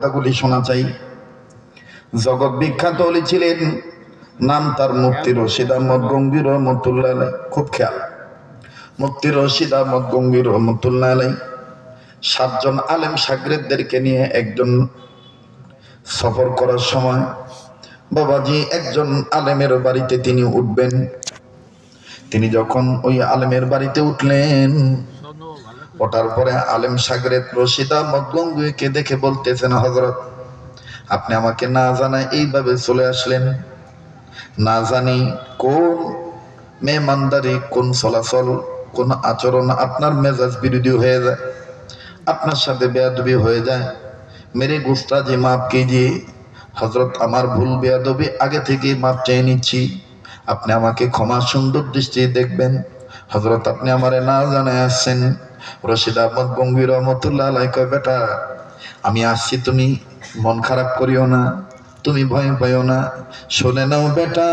কথাগুলি শোনা চাই। জগৎ বিখ্যাত অলি ছিলেন, নাম তার মুক্তি রশিদ আহমদ গঙ্গির রহমতুল্লাহ খুব খেয়াল। মুক্তি রশিদ আহমদ গঙ্গির রহমতুল্লাহ সাতজন আলেম সাগরেদদেরকে নিয়ে একজন সফর করার সময় বাবাজি একজন আলেমের বাড়িতে তিনি উঠবেন। তিনি যখন ওই আলেমের বাড়িতে উঠলেন ওঠার পরে আলেম সাগরেদ রশিদা মদগঙ্গুকে দেখে বলতেছেন হজরত আপনি আমাকে না জানায় এইভাবে চলে আসলেন? না জানি কোন মেহমানদারি, কোন চলাচল, কোন আচরণ আপনার মেজাজ বিরোধী হয়ে যায়, আপনার সাথে বেয়াদবি হয়ে যায়। মেরে গুস্তা যে মাপ কেজিয়ে হজরত আমার ভুল বেয়াদবি আগে থেকে মাপ চেয়ে নিচ্ছি। আপনি আমাকে ক্ষমা সুন্দর দৃষ্টি দেখবেন। হজরত আপনি আমারে না জানায় আসছেন। রশিদ আহমদ গঙ্গির রহমতুল্লাহ আলাই কয়, বেটা, আমি আসছি, তুমি মন খারাপ করিও না, তুমি ভয় পাইও না। শুনে নাও বেটা,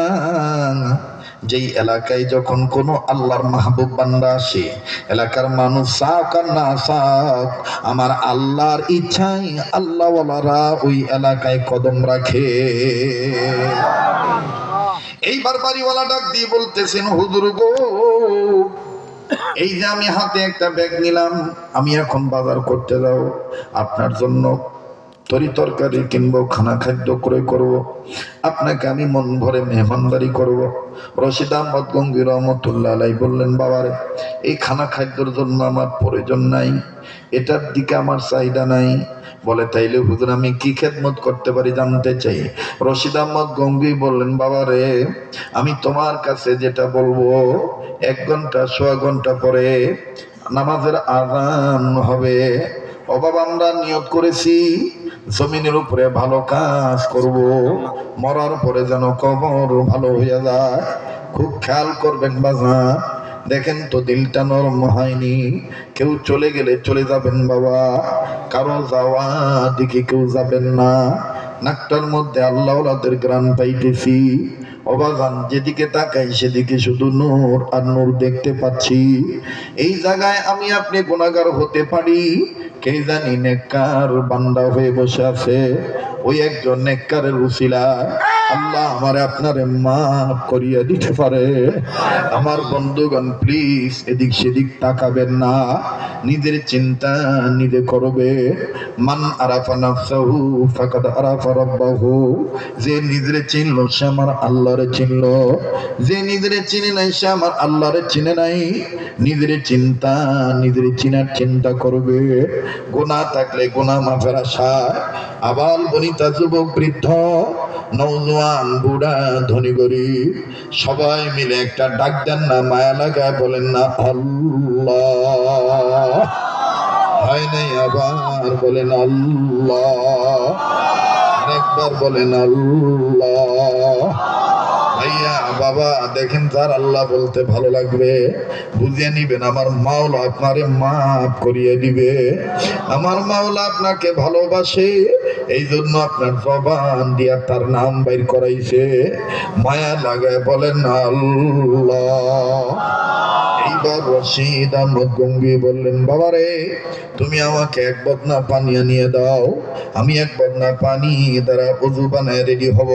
যেই এলাকায় যখন কোনো আল্লাহর মাহবুব বান্দা আসে, এলাকার মানুষ সাক আর না সাক আমার আল্লাহর ইচ্ছাই আল্লাহওয়ালারা ওই এলাকায় কদম রাখে। এইবার বাড়িওয়ালা ডাক দিয়ে বলতেছেন, হুজুর গো এই যে আমি হাতে একটা ব্যাগ নিলাম আমি এখন বাজার করতে যাও আপনার জন্য তরি তরকারি কিনবো, খানা খাদ্য ক্রয় করব। আপনাকে আমি মন ভরে মেহমানদারি করব। রশিদ আহমদ গঙ্গির রহমতুল্লাহ আলাই বললেন, বাবারে, এই খানা খাদ্যর জন্য আমার প্রয়োজন নাই, এটার দিকে আমার চাহিদা নাই বলে, তাইলে হুজুর, আমি কি খেদমত করতে পারি জানতে চাই রশিদ আহমদ গঙ্গি বললেন, বাবারে, আমি তোমার কাছে যেটা বলব, এক ঘণ্টা, সোয়া ঘণ্টা পরে নামাজের আজান হবে অভাব আমরা নিয়োগ করেছি জমিনের উপরে ভালো কাজ করব। মরার পরে যেন কবর ভালো হয়ে যায়। খুব খেয়াল করবেন বাজা দেখেন তো দিলটা নরম হয়নি। কেউ চলে গেলে চলে যাবেন বাবা। কারও যাওয়া দিকে কেউ যাবেন না। নাকটার মধ্যে আল্লাহদের গ্রাম পাইতেছি। অবাগান যেদিকে তাকাই সেদিকে শুধু নূর আর নূর দেখতে পাচ্ছি। এই জায়গায় আমি আপনি গুণাগার হতে পারি। কে জানি নেককার বান্দা হয়ে বসে আছে। ওই একজন নেককারের উসিলা। আল্লাহ আমার আপনার মাফ করিয়া দিতে পারে। আমার বন্ধুগণ প্লিজ এদিক সেদিক তাকাবেন না। নিজের চিন্তা নিজে করবে। মান আরাফা নাফসাহু ফাকাদ আরাফা রাব্বাহু। যে নিজের চিনল সে আমার আল্লাহরে চিনল। যে নিজের চিনে নাই, সে আমার আল্লাহরে চিনে নাই। নিজের চিন্তা, নিজের চিনার চিন্তা করবে। গোনা থাকলে গোনা মাফের আশায় আবাল বনিতা যুবক, বৃদ্ধ নৌজওয়ান বুড়া, ধনী, গরিব, সবাই মিলে একটা ডাক দেন না, মায়া লাগায় বলেন না, আল্লাহ। হয় নাই আবার বলেন আল্লাহ। একবার বলেন আল্লাহ। ভাইয়া, বাবা, দেখেন তার আল্লাহ বলতে ভালো লাগবে, বুঝিয়ে নিবেন, আমার মাওলা আপনারে মাফ করিয়ে দিবে। আমার মাওলা আপনাকে ভালোবাসে এই জন্য আপনার জবান দিয়া তার নাম বাইর করাইছে। মায়া লাগায় বলেন আল্লাহ। গঙ্গি বললেন, বাবারে, তুমি আমাকে এক বদনা পানি আনিয়ে দাও। আমি এক বদনা পানি দ্বারা অজু বানায় রেডি হব।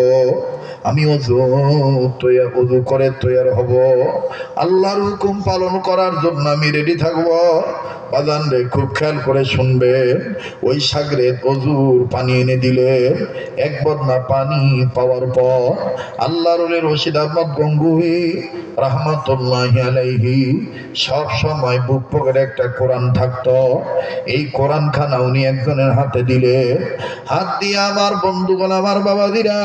আমি অজু তৈয়া অজু করে তৈয়ার হব। আল্লাহর হুকুম পালন করার জন্য আমি রেডি থাকব। বাজান রে, খুব খেয়াল করে শুনবে ওই সাগরে অজুর পানি এনে দিলে এক বদনা পানি পাওয়ার পর আল্লাহর রশিদ আহমদ গঙ্গুহি রহমতুল্লাহ আলাইহি সব সময় বুক পকেটে একটা কোরআন থাকতো। এই কোরআন খানা উনি একজনের হাতে দিলে, হাত দিয়ে আমার বন্ধুগণ, আমার বাবাদিরা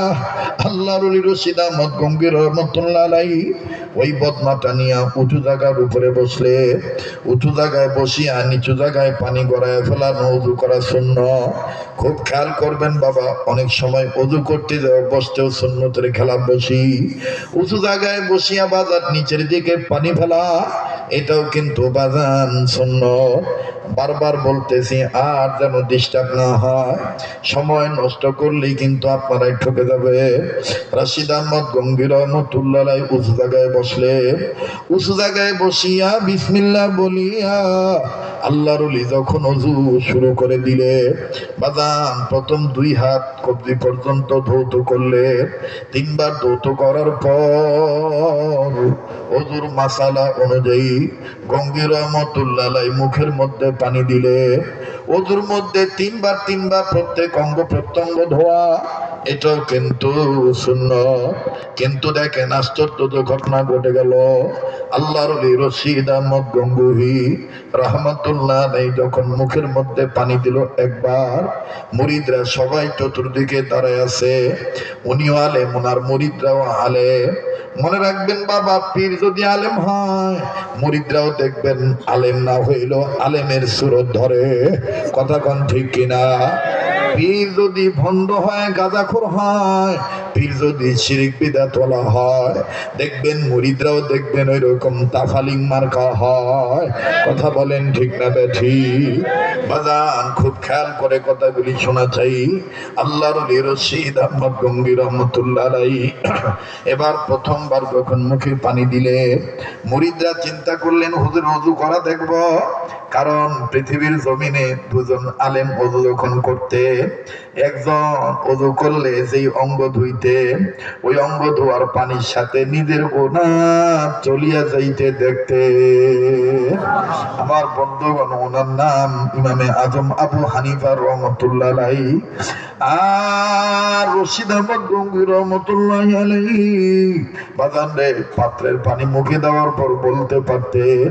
আল্লাহর রশিদ আহমদ গঙ্গির রহমতুল্লাহ ওই বদনাটা নিয়ে উঁচু জায়গার উপরে বসলে, উঁচু জায়গায় বসিয়া নিচু জায়গায় পানি গড়ায় ফেলানো উজু করা শূন্য। খুব খেয়াল করবেন বাবা, অনেক সময় উজু করতে বসতেও শূন্যতের খেলা বসি। উঁচু জায়গায় বসিয়া বাজার নিচের দিকে পানি ফেলা এটাও কিন্তু বাজান শূন্য বারবার বলতেছি, আর যেন ডিস্টার্ব না হয়। সময় নষ্ট করলেই কিন্তু আপনারাই ঠকে যাবে। রাশিদ আহমদ গঙ্গির রহমতুল্লাহ উঁচু জায়গায় বসলে, উঁচু জায়গায় বসিয়া বিসমিল্লা বলিয়া আল্লাহর অলি যখন অজু শুরু করে দিলে বাদান প্রথম দুই হাত কবজি পর্যন্ত ধৌত করলে, তিনবার ধৌত করার পর অজুর মাসালা অনুযায়ী গঙ্গির রহমতুল্লাহ মুখের মধ্যে পানি দিলে অজুর মধ্যে তিনবার তিনবার প্রত্যেক অঙ্গ প্রত্যঙ্গ ধোয়া, এটাও কিন্তু শূন্য কিন্তু দেখেন আশ্চর্য ঘটনা ঘটে গেল। আল্লাহর রশিদ আহমদ গঙ্গুহি রহমতুল্লাহ নেই যখন মুখের মধ্যে পানি দিল একবার, মুরিদরা সবাই চতুর্দিকে দাঁড়ায় আছে। উনিও আলেম, ওনার মুরিদরাও আলেম। মনে রাখবেন বাবা, পীর যদি আলেম হয়, মুরিদরাও দেখবেন আলেম না হইল আলেমের সুরত ধরে। কথা কন ঠিক কিনা? পীর যদি ভণ্ড হয়, গাঁজাখোর হয়, পীর যদি শিরিক বিদা তোলা হয়, দেখবেন মুরিদরাও দেখবেন ওই রকম তাফালিং মার্কা হয়। কথা বলেন ঠিক না বেঠি? বাজান, খুব খেয়াল করে কথাগুলি শোনা চাই। আল্লাহর রশিদ আহমদ গঙ্গির রহমতুল্লাহ রাই এবার প্রথমবার যখন মুখে পানি দিলে, মুরিদরা চিন্তা করলেন, হুজুর অজু করা দেখব? কারণ পৃথিবীর জমিনে দুজন আলেম অজু যখন করতে, একজন অজু করলে যেই অঙ্গ ধুইতে, ওই অঙ্গ ধোয়ার পানির সাথে নিজের গোনা চলিয়া যাইতে দেখতে। আমার বন্ধুগণ, ওনার নাম ইমামে আজম আবু হানিফা রহমতুল্লাহ আর রশিদ আহমদ গঙ্গুর রহমতুল্লাহ বাজান রে, পাত্রের পানি মুখে দেওয়ার পর বলতে পারতেন,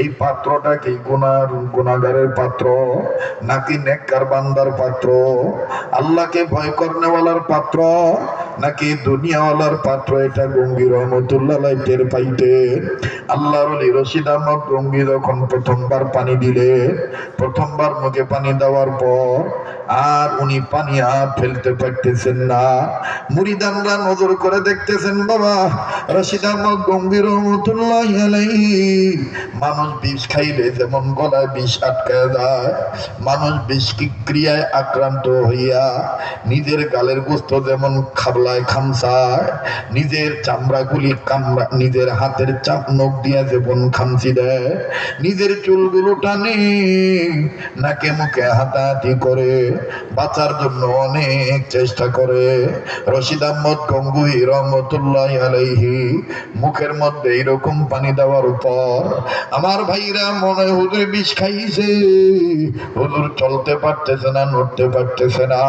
এই পাত্রটা কি গুনার গুণাগারের পাত্র নাকি নেককার বান্দার পাত্র? আল্লাহকে ভয় করনেওয়ালার পাত্র নাকি দুনিয়াওয়ালার পাত্র এটা গঙ্গি রহমতুল্লাহ টের পাইতে? আল্লাহর রশিদ আহমদ গঙ্গি যখন প্রথমবার পানি দিলে, প্রথমবার মুখে পানি দেওয়ার পর আর উনি পানি আর ফেলতে পারতেছেন না। মুরিদানরা নজর করে দেখতেছেন, বাবা, রশিদ আহমদ গম্ভীর রহমতুল্লাহ মানুষ বিষ খাইলে যেমন গলায় বিষ আটকায় যায়, মানুষ বিষ ক্রিয়ায় আক্রান্ত হইয়া নিজের গালের গোস্ত যেমন খাবলায় খামসায় নিজের চামড়াগুলি কামড়া নিজের হাতের চাপ নখ দিয়া যেমন খামচি দেয়, নিজের চুলগুলো টানে, নাকে মুখে হাতাহাতি করে, বাঁচার জন্য অনেক চেষ্টা করে। রশিদ আহমদ গঙ্গুই রহমতুল্লাহ আলাইহি মুখের মধ্যে এইরকম পানি দেওয়ার উপর আমার ভাইরা মনে হুজুর বিষ খাইছে। হুজুর চলতে পারতেছে না, নড়তে পারতেছে না।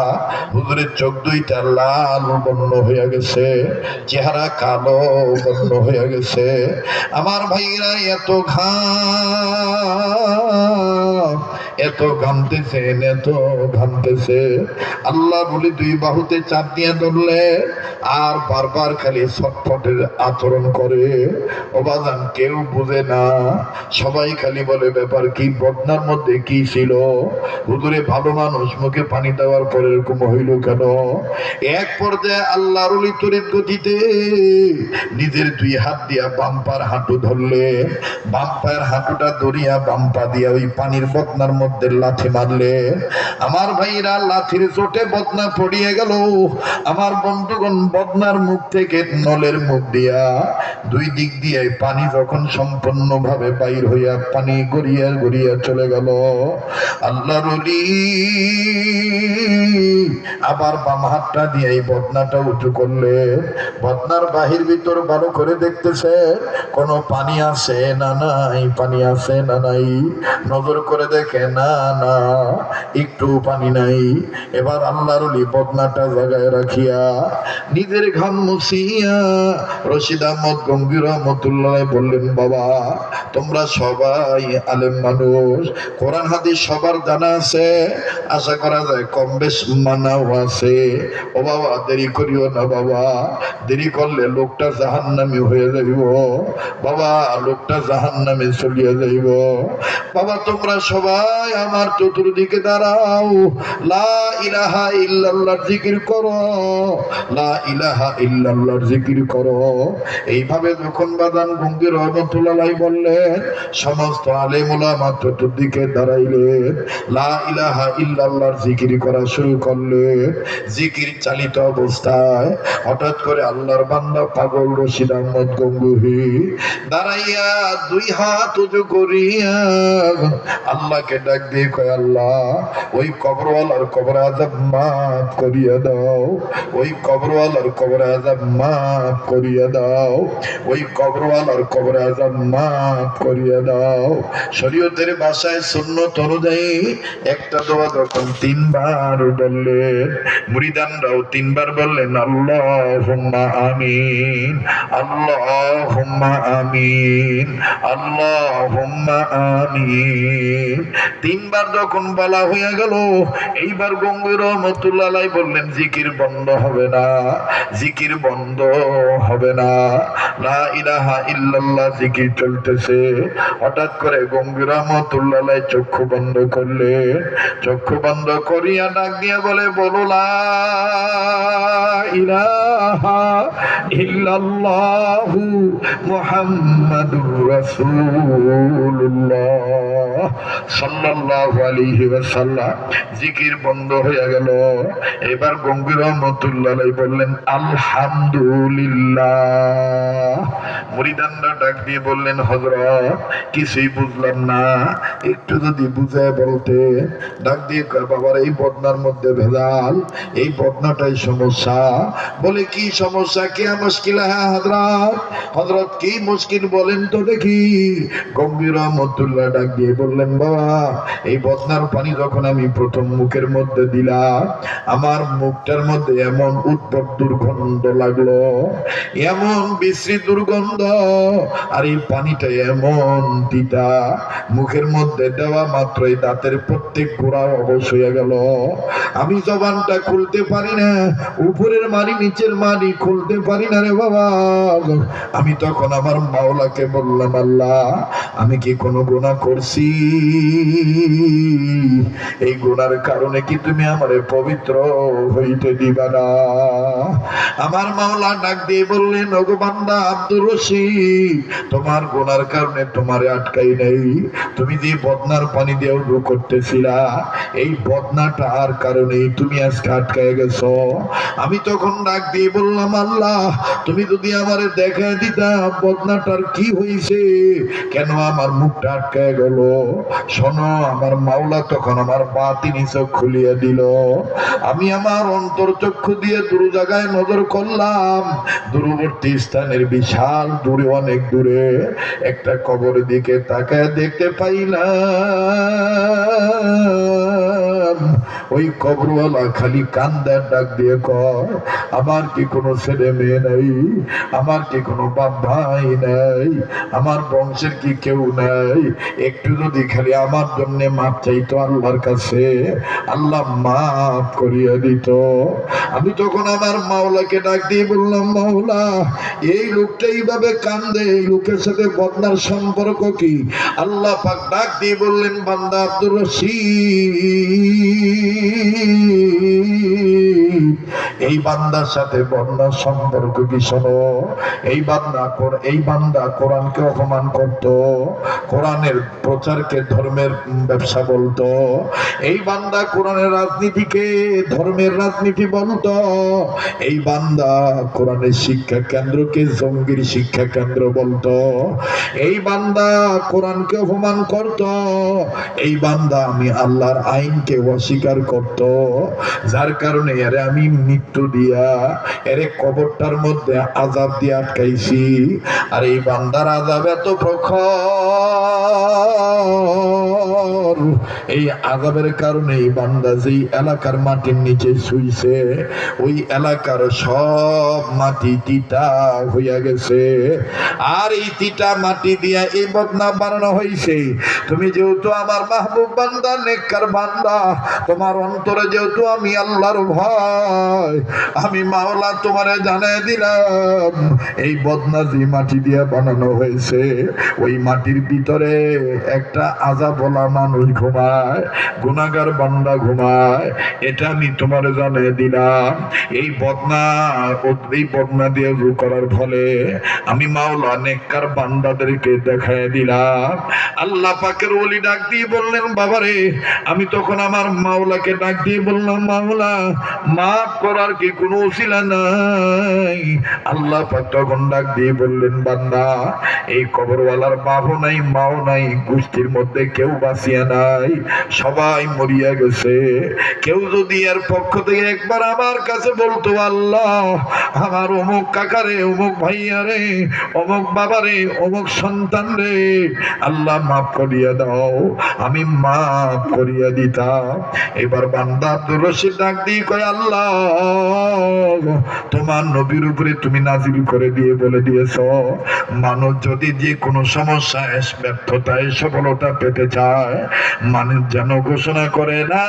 হুজুরের চোখ দুইটা লাল বর্ণ হয়ে গেছে চেহারা কালো বর্ণ হয়ে গেছে। আমার ভাইরা এত ঘাম এত ঘামতেছেন এত ঘামতেছে। আল্লাহ বলি, দুই বাহুতে চাপ দিয়ে ধরলে আর বারবার খালি ছটফটের আচরণ করে। অবাদান কেউ বুঝে না। সবাই খালি বলে, ব্যাপার কি? বদনার মধ্যে কি ছিল? হুদুরে ভালো মানুষ, মুখে পানি দেওয়ার পর এরকম হইল কেন? এক পর্যায়ে আল্লাহ রুলি তরিত গতিতে নিজের দুই হাত দিয়া বাম্পার হাঁটু ধরলে। বাম্পার হাঁটুটা ধরিয়া বাম্পা দিয়া ওই পানির বদনার মধ্যে লাথি মারলে, আমার ভাইরা লাথির চোটে বদনা পড়িয়ে গেল। আমার বন্ধুগণ বদনার মুখ থেকে নলের মুখ দিয়া দুই দিক দিয়ে পানি যখন সম্পূর্ণ ভাবে বাইর হইয়া পানি গড়িয়া গড়িয়া চলে গেল। আল্লাহর অলি আবার বাম হাতটা দিয়ে বদনাটা উঁচু করলে, বদনার বাহির ভিতর ভালো করে দেখতেছে, কোনো পানি আছে না নাই, পানি আছে না নাই। নজর করে দেখে না না, একটু পানি নাই। এবার আল্লাহর বদনাটা জায়গায় রাখিয়া নিজের ঘাম মুছিয়া রশিদ আহমদ গম্ভীর রহমতুল্লাহ বললেন, বাবা, তোমরা সবাই আলেম মানুষ। কোরআন, হাদিস সবার জানা আছে। আশা করা যায় কম বেশ মানাও আছে। ও বাবা, দেরি করিও না, বাবা। দেরি করলে লোকটা জাহান্নামি হয়ে যাইব। বাবা, লোকটা জাহান্নামে চলিয়ে যাইব। বাবা, তোমরা সবাই সবাই আমার চতুর্দিকে দাঁড়াও। লা ইলাহা ইল্লাল্লাহর জিকির করো। লা ইলাহা ইল্লাল্লাহর জিকির করো। এইভাবে যখন বাদান গঙ্গির রহমতুল্লাহ বললেন, সমস্ত আলেম ওলামা চতুর্দিকে দাঁড়াইলেন। লা ইলাহা ইল্লাল্লাহর জিকির করা শুরু করলেন। জিকির চালিত অবস্থায় হঠাৎ করে আল্লাহর বান্দা পাগল রশিদ আহমদ গঙ্গুহি দাঁড়াইয়া দুই হাত উঁচু করিয়া আল্লাহকে ডাক দিয়ে কয়, আল্লাহ, ওই কবরওয়ালার কবর আজাব মাফ করিয়া দাও। ওই কবরওয়ালার কবর আজাব মাফ করিয়া দাও। ওই কবরওয়ালার কবর আজাব মাফ করিয়া দাও। শরীয়তের ভাষায় সুন্নত অনুযায়ী একটা দোয়া যখন তিনবার বললেন, মুরিদানরাও তিনবার বললেন আল্লাহ আমিন আল্লাহ আমিন আল্লাহ আমিন। তিনবার যখন বলা হয়ে গেল, এইবার গঙ্গুর রহমতুল্লাহ বললেন, জিকির বন্ধ হবে না, জিকির বন্ধ হবে না। লা ইলাহা ইল্লাল্লাহ জিকির চলতেছে। হঠাৎ করে গঙ্গুর রহমতুল্লাহ চক্ষু বন্ধ করলে, চক্ষু বন্ধ করিয়া ডাক দিয়ে বলে, বলো লা ইলাহা ইল্লাল্লাহু মুহাম্মাদুর রাসূলুল্লাহ। সাল্লাল্লাহু জিকির বন্ধ হয়ে গেল। এবার গম্ভীর রহমতুল্লাহ বললেন, আলহামদুলিল্লাহ। মুরিদানরা ডাক দিয়ে বললেন, হযরত, কিছুই বুঝলাম না। একটু যদি বুঝায় বলতে। ডাক দিয়ে বাবার এই বদনার মধ্যে ভেজাল, এই বদনাটাই সমস্যা। বলে, কি সমস্যা? কে মুশকিল হ্যাঁ হজরত হজরত কি মুশকিল বলেন তো দেখি। গম্ভীর রহমতুল্লাহ ডাক দিয়ে বললেন, বাবা এই বদনার পানি যখন আমি প্রথম মুখের মধ্যে দিলাম, আমার মুখটার মধ্যে এমন উদ্ভব দুর্গন্ধ লাগল, এমন বিশ্রী দুর্গন্ধ, আর এই পানিটা এমন তিতা, মুখের মধ্যে দেওয়া মাত্রই দাঁতের প্রত্যেক গোড়া অবশ হয়ে গেল। আমি জবানটা খুলতে পারি না, উপরের মারি নিচের মারি খুলতে পারি না রে বাবা। আমি তখন আমার মাওলাকে বললাম, আল্লাহ, আমি কি কোনো গুণা করছি? এই গুণার কারণে কি তুমি আমারে পবিত্র হইতে দিবা না? আমার মাওলা ডাক দিয়ে বললেন ভগবান্দা আব্দুর রশিদ, তোমার গুনার কারণে তোমারে আটকাই নেই। তুমি যে বদনার পানি দিয়ে উদু করতেছিলা, এই বদনাটার কারণেই তুমি আজকে আটকায় গেছো। আমি তখন ডাক দিয়ে বললাম, আল্লাহ, তুমি যদি আমারে দেখায় দিতা বদনাটার কি হয়েছে কেন আমার মুখটা আটকায় গেল? শোনো আমার মাওলা তখন আমার বাতিনি চোখ খুলিয়ে দিল। আমি আমার অন্তর চক্ষু দিয়ে দূর জায়গায় নজর করলাম। দূরবর্তী স্থানের বিশাল দূরে, অনেক দূরে একটা কবরের দিকে তাকায় দেখতে পাইলাম। ওই কবরওয়ালা খালি কান্দার ডাক দিয়ে কয়, আমার কি কোনো ছেলে মেয়ে নাই? আমার কি কোনো বাপ ভাই নাই? আমার বংশের কি কেউ নাই? একটু যদি খালি আমার জন্য মাপ চাইতো আল্লাহর কাছে আল্লাহ মাফ করিয়ে দিত। আমি তখন আমার মাওলাকে ডাক দিয়ে বললাম, মাওলা, এই লোকটা এইভাবে কান্দে, এই লোকের সাথে বদনার সম্পর্ক কি? আল্লাহ পাক ডাক দিয়ে বললেন, বান্দা আব্দুর রশিদ। এই বান্দার সাথে বন্যার সম্পর্ক কি এই বান্দা এই বান্দা কোরআনকে অপমান করত, কোরআনের প্রচারকে ধর্মের ব্যবসা বলতো, এই বান্দা কোরআনের রাজনীতিকে ধর্মের রাজনীতি বলতো, এই বান্দা কোরআনের শিক্ষা কেন্দ্রকে জঙ্গির শিক্ষা কেন্দ্র বলতো, এই বান্দা কোরআনকে অপমান করত, এই বান্দা আমি আল্লাহর আইনকে অস্বীকার করত, যার কারণে এরে আমি মৃত্যু দিয়া, এরে কবরটার মধ্যে আজাব দিয়ে আটকাইছি। আর এই বান্দার আজাব এত প্রখর। এই আজাবের কারণে এই বান্দা যেই এলাকার মাটির নিচে শুইছে, ওই এলাকার সব মাটি তিতা হইয়া গেছে। আর এই তিতা মাটি দিয়া এই বদনা বানানো হয়েছে তুমি যেহেতু আমার মাহবুব বান্দা, নেককার বান্দা, তোমার অন্তরে যেহেতু আমি আল্লাহর ভয় আমি মাওলা তোমারে জানাই দিলাম, এই বদনাজি মাটি দিয়ে বানানো হয়েছে। ওই মাটির ভিতরে একটা আজা বলা মানুষ ঘুমায় গুনাগার বান্দা ঘুমায়, এটা আমি তোমার জানিয়ে দিলাম। এই বদনা এই বদনা দিয়ে রু করার ফলে আমি মাওলা নেককার বান্দাদেরকে দেখায় দিলাম। আল্লাহ পাকের ওলি ডাক দিয়ে বললেন, বাবারে, আমি তখন আমার মাওলাকে ডাক দিয়ে বললাম, মাওলা, মাফ করার কি কোনো উসিলা নাই। আল্লাহ পাক তখন ডাক দিয়ে বললেন, বান্দা, এই কবরওয়ালার বাবু নাই, মাও নাই, গোষ্ঠীর মধ্যে কেউ বাঁচিয়া নাই, সবাই মরিয়া গেছে। কেউ যদি এর পক্ষ থেকে একবার আমার কাছে বলতো, আল্লাহ, আমার অমুক কাকারে, অমুক ভাইয়ারে অমুক বাবারে অমুক সন্তান রে, আল্লাহ মাফ করিয়া দাও, আমি মাফ করিয়া দিতাম। এবার বান্দা আব্দুর রশিদ ডাক দিয়ে কয়, আল্লাহ তোমার নবীর উপরে তুমি নাজিল করে দিয়ে বলে দিয়েছ। মানুষ যদি যে কোনো সমস্যায় ব্যর্থতায়, সফলতা পেতে চায়, মানুষ যেন ঘোষণা করে না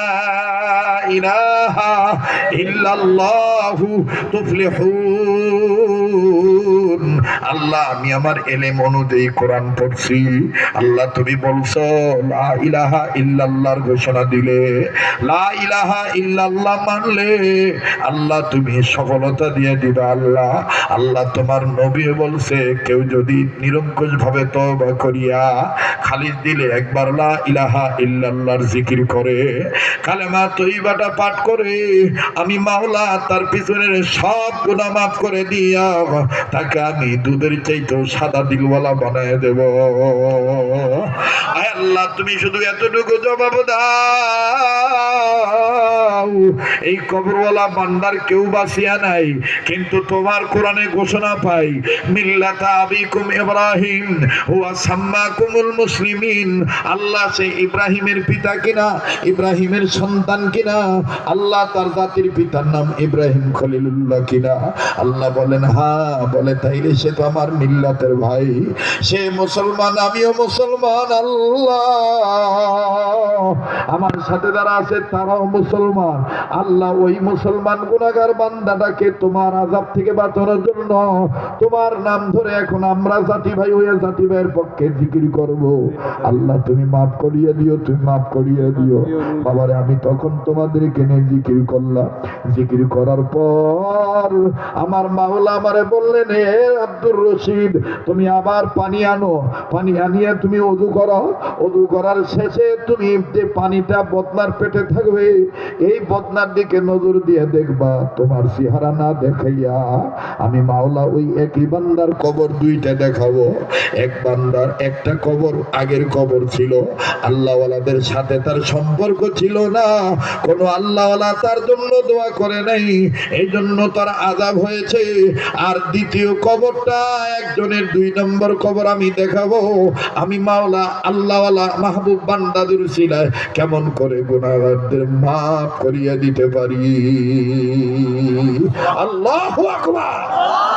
ইলাহা ইল্লাল্লাহু তুফলিহুন আল্লাহ, আমি আমার এলেম অনুযায়ী কোরআন পড়ছি। আল্লাহ তুমি বলছো, লা ইলাহা ইল্লাল্লাহর ঘোষণা দিলে। লা ইলাহা ইল্লাল্লাহ মানলে। আল্লাহ, তুমি সফলতা দিয়ে দিবা আল্লাহ। আল্লাহ তোমার নবী বলছে, কেউ যদি নিরঙ্কুশ ভাবে তওবা করিয়া খালিদ দিলে একবার লা ইলাহা ইল্লাল্লাহর জিকির করে, কালেমা তৈবাটা পাঠ করে, আমি মাওলা তার পিছনের সব গুনাহ মাফ করে দিয়া, তাকে আমি দুধের চাইতেও সাদা দিলওয়ালা বানায় দেব। আল্লাহ, তুমি শুধু এতটুকু জবাব দাও। এই কবরওয়ালা বান্দার কেউ বাঁচিয়া নাই, কিন্তু তোমার কোরআনে ঘোষণা পাই, মিল্লাতা আবিকুম ইব্রাহিম সাম্মাকুমুল মুসলিমিন। আল্লাহ সে ইব্রাহিমের পিতা কিনা, ইব্রাহিমের সন্তান কিনা, আল্লাহ তার জাতির পিতার নাম ইব্রাহিম খলিলুল্লাহ কিনা। আল্লাহ বলেন হ্যাঁ বলে তাইলে সে তো আমার মিল্লাতের ভাই। সে মুসলমান, আমিও মুসলমান, আল্লাহ। আমার সাথে যারা আছে, তারাও মুসলমান। আল্লাহ ওই মুসলমান গুনাগার বান্দাটাকে তোমার আজাব থেকে বাঁচানোর জন্য তোমার নাম ধরে এখন আমরা জাতি ভাই হয়ে জাতি ভাইয়ের পক্ষে জিকির করব। আল্লাহ, তুমি মাফ করিয়ে দিও, তুমি মাফ করিয়ে দিও। বাবারে, আমি তখন তোমাদের কেনে জিকির করলাম। জিকির করার পর আমার মাওলা আমারে বললেন হে আব্দুর রশিদ, তুমি আবার পানি আনো। পানি আনিয়ে তুমি অজু করো। অজু করার শেষে তুমি যে পানিটা বদনার পেটে থাকবে, এই বদনার দিকে নজর দিয়ে দেখবা, তোমার চেহারা না দেখাইয়া আমি মাওলা ওই একই বান্দার কবর দুইটা দেখাবো। এক বান্দার একটা কবর আগের কবর ছিল, আল্লাহওয়ালাদের সাথে তার সম্পর্ক ছিল না। কোনো আল্লাহওয়ালা তার জন্য দোয়া করে নাই এই জন্য তার আজাব হয়েছে। আর দ্বিতীয় কবরটা একজনের দুই নম্বর খবর আমি দেখাবো। আমি মাওলা, আল্লাহওয়ালা মাহবুব বান্দাদুর শিলায় কেমন করে গুণাগারদের মাফ করিয়া দিতে পারি। আল্লাহ আকবার।